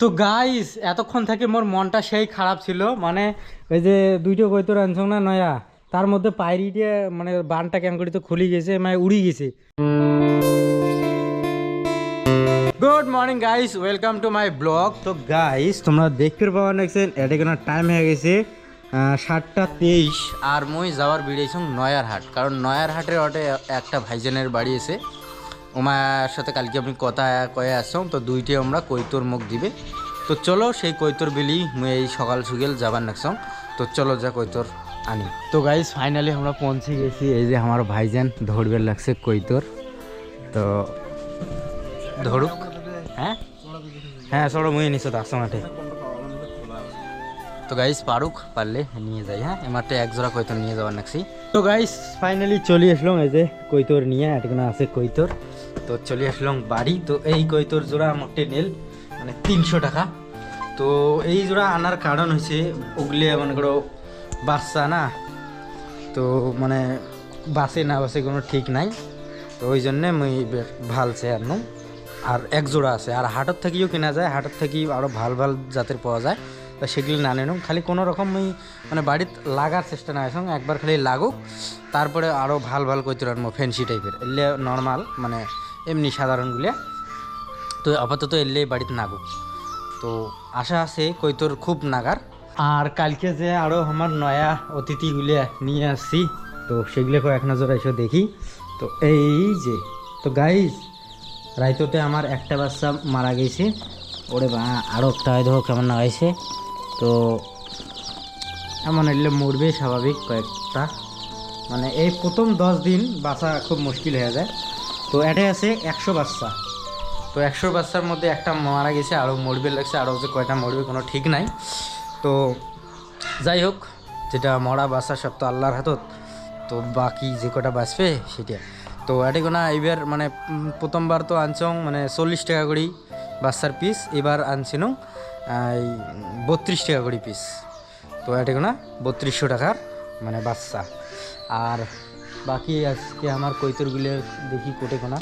তো গাইস এতক্ষণ থেকে মোর মনটা সেই খারাপ ছিল। মানে ওই যে দুইটো কইতো রানছং না নয়া, তার মধ্যে পায়রিটা মানে বানটা কেমন করে তো খুলি গেছে মানে উড়ি গেছে। Good morning guys welcome to my blog তো গাইস তোমরা দেখতে পাওয়া নাকছেন এটা কোনো টাইম হয়ে গেছে সাতটা তেইশ। আর মই যাওয়ার বেরিয়েছি নয়ার হাট কারণ নয়ার হাটের অটে একটা ভাইজানের বাড়ি এসে ওমার সাথে কালকে আমি কথা কয়ে আসছাম তো দুইটি আমরা কৈতর মুখ দিবে। তো চলো সেই কৈতর বিলি মুই এই সকাল সুগেল যাবার নাকছাম তো চলো যা কৈতর আনি। তো গাইস ফাইনালি আমরা পৌঁছে গেছি এই যে আমার ভাইজান ধরবে লাগছে কৈতর। তো ধরুক। হ্যাঁ? হ্যাঁ চলো মুই নিছো তো আসো মাঠে তো গাইস পারুক পারলে নিয়ে যাই হ্যাঁ? এমারটা এক জোড়া কৈতর নিয়ে যাওয়ার নাকছি তো গাইস ফাইনালি চলে আসলাম এই যে কৈতর নিয়ে এটুকুনা আছে কৈতর। তো চলে আসলাম বাড়ি। তো এই কৈতর জোড়া আমাকে নেল মানে তিনশো টাকা। তো এই জোড়া আনার কারণ হয়েছে ওগুলি মনে করো বাচ্চা না। তো মানে বাসে না বাসে কোনো ঠিক নাই। তো ওই জন্যে মুই ভালছে আনলাম। আর এক জোড়া আছে। আর হাটত থেকেও কেনা যায়, হাটত থেকে আরও ভালো ভালো জাতের পাওয়া যায়। তো সেগুলি না নিলাম। খালি কোনো রকম মুই মানে বাড়িত লাগার চেষ্টা না আসং, একবার খালি লাগুক। তারপরে আরও ভালো ভালো কইতে আনব ফ্যান্সি টাইপের। এলে নর্মাল মানে এমনি সাধারণগুলো তো আপাতত এলে বাড়িতে নাগুক তো আশা আছে কৈতর খুব নাগার। আর কালকে যে আরও আমার নয়া অতিথিগুলো নিয়ে আসছি, তো সেগুলো এক নজর এসে দেখি। তো এই যে, তো গাইজ রাইততে আমার একটা বাচ্চা মারা গেছে। ওরে বা আরও একটা হয়তো কেমন লাগাইছে তো এমন এলে মরবে স্বাভাবিক কয়েকটা। মানে এই প্রথম দশ দিন বাচ্চা খুব মুশকিল হয়ে যায়। তো এটাই আছে একশো বাচ্চা। তো একশো বাচ্চার মধ্যে একটা মারা গেছে আরও মরবে লাগছে আরও যে কয়টা মরবে কোনো ঠিক নাই। তো যাই হোক, যেটা মরা বাচ্চা সব তো আল্লাহর হাতত, তো বাকি যে কটা বাঁচবে সেটা। তো এটা কোনো এবার মানে প্রথমবার তো আনছং মানে চল্লিশ টাকা করে বাচ্চার পিস এবার আনছিলাম এই বত্রিশ টাকা করে পিস তো এটা কোনো বত্রিশশো টাকার মানে বাচ্চা। আর বাকি আজকে আমার কৈতরগুলো দেখি কোটে কোনা।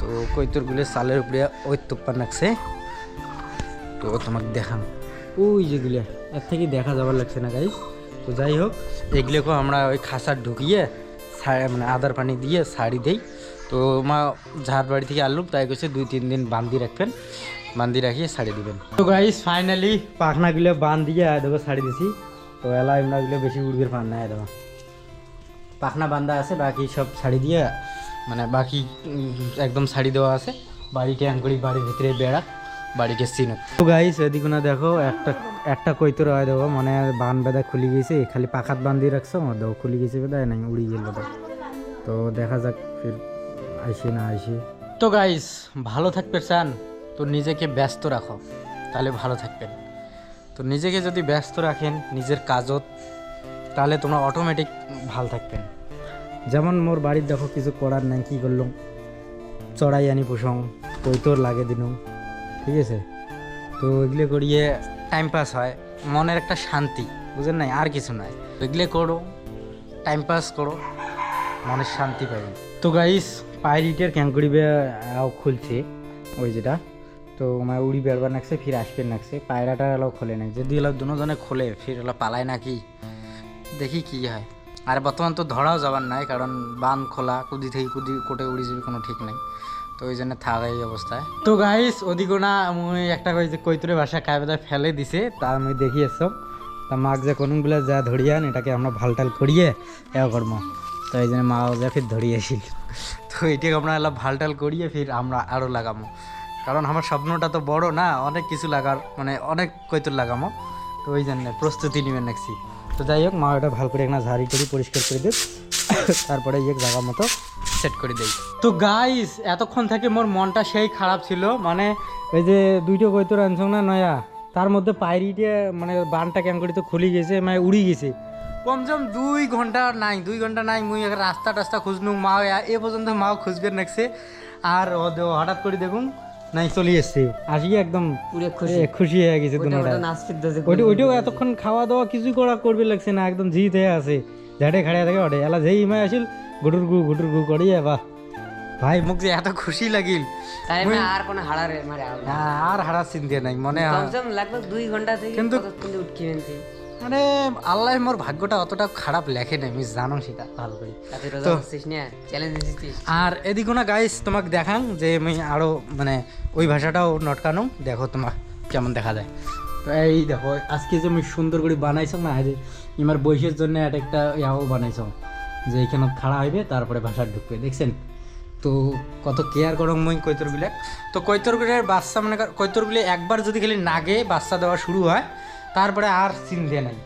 তো কৈতরগুলো সালের উপরে তুপ্পার নাকছে তো তোমাকে দেখাম। ওই যেগুলো এর থেকে দেখা যাবার লাগছে না গাইস তো যাই হোক এগুলোকে আমরা ওই খাসার ঢুকিয়ে মানে আদার পানি দিয়ে শাড়ি দেই। তো মা ঝাড় বাড়ি থেকে আনলুম তাই কইছে দুই, তিন দিন বান্ধি রাখবেন। বান্ধি রাখিয়ে শাড়ি দিবেন। তো গাইস ফাইনালি পাখনাগুলো বান দিয়ে দেবো শাড়ি দিছি। তো এলা এমনাগুলো বেশি উড়বের পান না দেবো পাখনা বান্ধা আছে, বাকি সব শাড়ি দিয়ে মানে বাকি একদম শাড়ি দেওয়া আছে। বাড়িতে আঙ্কুড়ি বাড়ির ভিতরে বেড়া বাড়িকে চিনুক তো গাইস এদিকে না দেখো, একটা একটা কইতর হয় দেখো মানে বান বেদা খুলি গেছে খালি পাখাত বান্ধি রাখছো দেখো খুলি গেছে বেদায় নাই উড়ি গেল তো দেখা যাক ফির আইসি না আইসি। তো গাইস ভালো থাকবে চান, তো নিজেকে ব্যস্ত রাখো, তাহলে ভালো থাকবেন। তো নিজেকে যদি ব্যস্ত রাখেন, নিজের কাজত তাহলে তোমরা অটোমেটিক ভালো থাকবেন যেমন মোর বাড়ির দেখো কিছু করার নাই, কি করলাম? চড়াই আনি পোষং, কৈতর লাগে দিন ঠিক আছে? তো এগুলো করিয়ে টাইম পাস হয়, মনের একটা শান্তি, বুঝেন নাই? আর কিছু নাই। এগুলো করো টাইম পাস করো, মনের শান্তি পাবে। তো গাইস পায়রিটের ক্যাঙ্কুড়ি খুলছে, ওই যেটা। তো আমার উড়ি বেরবার নাকছে ফির আসবেন নাকছে পায়রাটা এলো খোলে না যদি এলো দুজনে খোলে, ফির এলো পালায় নাকি? দেখি কি হয়। আর বর্তমান তো ধরাও যাবার নাই, কারণ বান খোলা, কুদি থেকে কুদি কোটে উড়ি যাবে কোনো ঠিক নাই। তো ওই জন্য থাকা এই অবস্থায়। তো গাইস ওদিকে না, মুই একটা কই যে কৈতুরে ভাষা কায়বেদা ফেলে দিছে, তা আমি দেখি এসব তা মাক যে কোনগুলো যা ধরিয়ান এটাকে আমরা ভালটাল করিয়ে এ করব তো এই জন্য মাও যা ফির আসিল তো এটাকে আমরা এলা ভালটাল করিয়ে ফির আমরা আরও লাগামো। কারণ আমার স্বপ্নটা তো বড় না, অনেক কিছু লাগার মানে অনেক কৈতুর লাগামো। তো ওই জন্য প্রস্তুতি নেবেন নাকছি তো যাই হোক, মা এটা ভালো করে একটা ঝাড়ি টাড়ি পরিষ্কার করে দিক। তারপরে ইয়ে জায়গা মতো সেট করে দেই। তো গাইস এতক্ষণ থেকে মোর মনটা সেই খারাপ ছিল মানে ওই যে দুইটো কৈতর আনছং না নয়া, তার মধ্যে পায়রিটা মানে বানটা কেমন করে তো খুলি গেছে মানে উড়ি গেছে। কমসম দুই ঘণ্টা নাই, দুই ঘণ্টা নাই, মুই রাস্তা টাস্তা খুঁজনু মা এ পর্যন্ত মাও খুঁজবে নাকছে আর হঠাৎ করে দেখুন নাই চলে এসছে আসি একদম খুশি। হয়ে গেছে নাচ ওইটা ওইটাও এতক্ষণ খাওয়া দাওয়া কিছুই করা করবে লাগছে না একদম জিত হয়ে আছে। ঝাড়ে খাড়িয়া থাকে ওটে এলা যেই ইমায় আসিল গুটুর গু গুটুর গু করিয়ে বাহ ভাই মোক যে এত খুশি লাগিল। তাই না আর কোনো হাড়ারে মারে আর হারা চিন্তা নাই মনে হয়। কমসম দুই ঘণ্টা থেকে কিন্তু- মানে আল্লাহ মোর ভাগ্যটা অতটা খারাপ লেখে নাই আমি জানো সেটা। ভালো করে আর এদিকে না গাইস তোমাকে দেখাং যে আমি আরও মানে ওই ভাষাটাও নটকানো। দেখো তোমার কেমন দেখা যায়। তো এই দেখো আজকে যে আমি সুন্দর করে বানাইছ না যে ইমার বয়সের জন্য একটা একটা ইয়াও বানাইছ যে এখানে খাড়া হইবে তারপরে ভাষা ঢুকবে দেখছেন? তো কত কেয়ার করং মই কৈতরগুলো তো কৈতরগুলের বাচ্চা মানে কৈতরগুলি একবার যদি খালি নাগে বাচ্চা দেওয়া শুরু হয় তারপরে আর চিনতে নাই।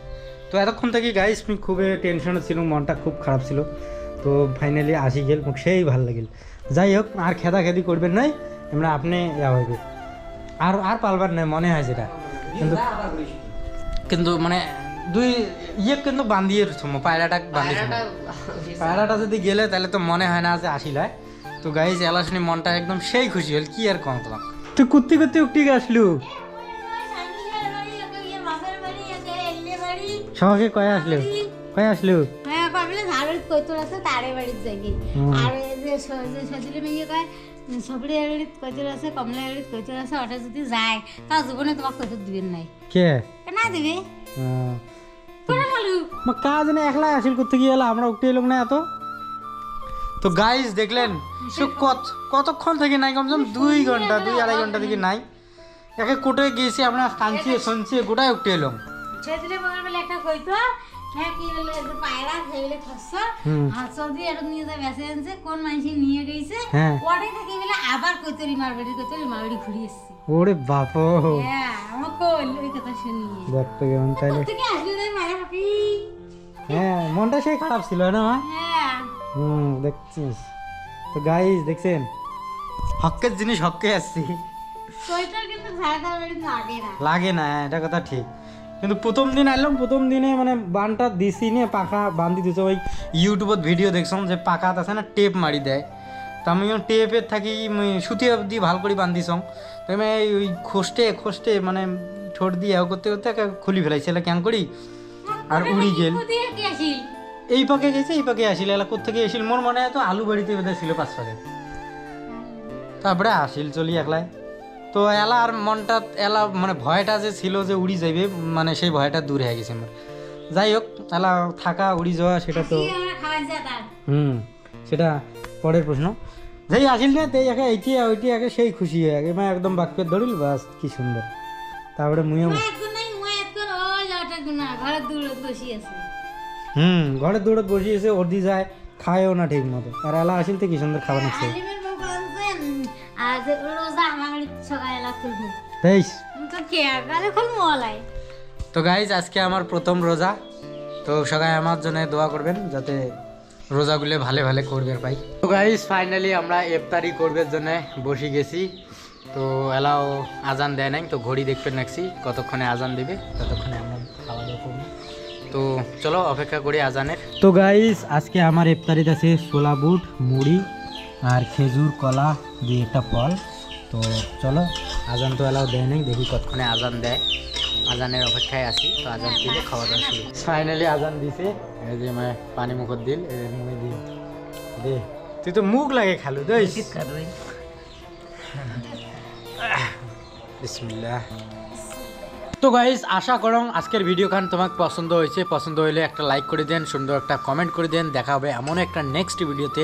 তো এতক্ষণ থেকে গাইস আমি খুবই টেনশনে ছিল মনটা খুব খারাপ ছিল। তো ফাইনালি আসি গেল মোক সেই ভালো লাগিল। যাই হোক আর খেদা খেদি করবেন নাই আমরা আপনি ইয়া হইবে। আর আর পালবার নাই মনে হয় যেটা। কিন্তু কিন্তু মানে দুই ইয়ে কিন্তু বান্ধিয়ে সময় পায়রাটা বান্ধিয়ে পায়রাটা যদি গেলে তাহলে তো মনে হয় না যে আসিলায় তো গাইজ এলা শুনি মনটা একদম সেই খুশি হল কি আর কম তোমার তুই কুত্তি কুত্তি উঠি আসলু সবাইকে কয়ে আসলু? কয়ে আসলু? হ্যাঁ কবলে ঝাড়ের কৈতর আছে তারে বাড়ির জায়গা আর যে স- মেয়ে কয় সবরি আছে কমলা আছে ওটা যদি যায় তাও জীবনে তোমাকে কৈতর দিবেন নাই। কে? না দিবে? আহ, তোরা বলু। মা কাজ না একলা আসিল করতে গিয়ে এলা? আমরা উঠতে এলাম না এত? তো গাইজ দেখলেন সে কত কতক্ষণ থেকে নাই? কমসে কম দুই ঘণ্টা দুই আড়াই ঘণ্টা থেকে নাই। একে কোটে গিয়েছি আমরা কাঁদছি শুনছি গোটায় উঠতে এলাম বলে একটা কৈতর হ্যাঁ কি হলো যে পায়রা খসছ। দিয়ে নিয়ে বেঁচে আনছে কোন মানুষ নিয়ে গেছে ওটাই থেকে বলে আবার এসছি ওরে বাপো হ্যাঁ আমার কল ওই কথা শুনিয়ে দেখতে কেমন তাইলে থেকে আসলে তাই মারা পাখি হ্যাঁ মনটা সেই খারাপ ছিল না মা হ্যাঁ হুম দেখছিস তো গাইজ দেখছেন হকের জিনিস হককে আসছি কিন্তু লাগে না লাগে না এটা কথা ঠিক কিন্তু প্রথম দিন আইলাম প্রথম দিনে মানে বানটা দিছি নিয়ে পাখা বান্ধি দিছে। ওই ইউটিউবত ভিডিও দেখছাম যে পাখাত আছে না টেপ মারি দেয়। তা আমি টেপের থাকি সুতি অবধি ভালো করে বান্ধিছং। তো আমি এই ওই খোস্টে খোস্টে মানে ঠোঁট দিয়ে এও করতে করতে খুলি ফেলাইছে এলা কেন করি? আর উড়ি গেল। এই পাকে গেছে এই পাকে আসিল এলা কোথেকে আসিল? মোর মনে হয় তো আলু বাড়িতে বোধহয় ছিল পাঁচ পাকে তারপরে আসিল চলি একলায় তো এলা আর মনটা এলা মানে ভয়টা যে ছিল যে উড়ি যাইবে মানে সেই ভয়টা দূর হয়ে গেছে আমার যাই হোক এলা থাকা উড়ি যাওয়া সেটা তো হুম সেটা পরের প্রশ্ন। যেই আসিল না তেই একে এইটি ওইটি একে সেই খুশি হয়ে গেছে। মানে একদম বাক্য ধরিল বাস কি সুন্দর। তারপরে মুইও হুম ঘরে দৌড়ত বসিয়েছে অর্দি যায় খায়ও না ঠিক মতো। আর এলা আসিল তো কি সুন্দর খাবার নিচ্ছে। আজ রোজা আমার বাড়ি সকালে খুলবো। তেইশ। তো কে আগালে খুলবো ওলাই তো গাইজ আজকে আমার প্রথম রোজা। তো সবাই আমার জন্য দোয়া করবেন যাতে রোজাগুলো ভালো ভালো করবে পাই তো গাইজ ফাইনালি আমরা ইফতারি করবার জন্য বসে গেছি। তো এলাও আজান দেয় নাই তো ঘড়ি দেখতে নাকছি কতক্ষণে আজান দেবে ততক্ষণে আমরা খাওয়া দাওয়া করব। তো চলো অপেক্ষা করি আজানের। তো গাইজ আজকে আমার ইফতারিতে আছে ছোলা বুট মুড়ি আর খেজুর কলা দিয়ে একটা ফল। তো চলো আজান তো এলাও দেয় নাই দেখি কতক্ষণে আজান দেয়। আজানের অপেক্ষায় আছি তো আজান দিলে খাওয়া দাওয়া শুরু। ফাইনালি আজান দিছে। এই যে মানে পানি মুখত দিল এই মুই দিল। দে। তুই তো মুখ লাগে খালু দইস বিসমিল্লাহ। তো গাইস আশা করং আজকের ভিডিও খান তোমাকে পছন্দ হয়েছে। পছন্দ হলে একটা লাইক করে দেন সুন্দর একটা কমেন্ট করে দেন। দেখা হবে এমন একটা নেক্সট ভিডিওতে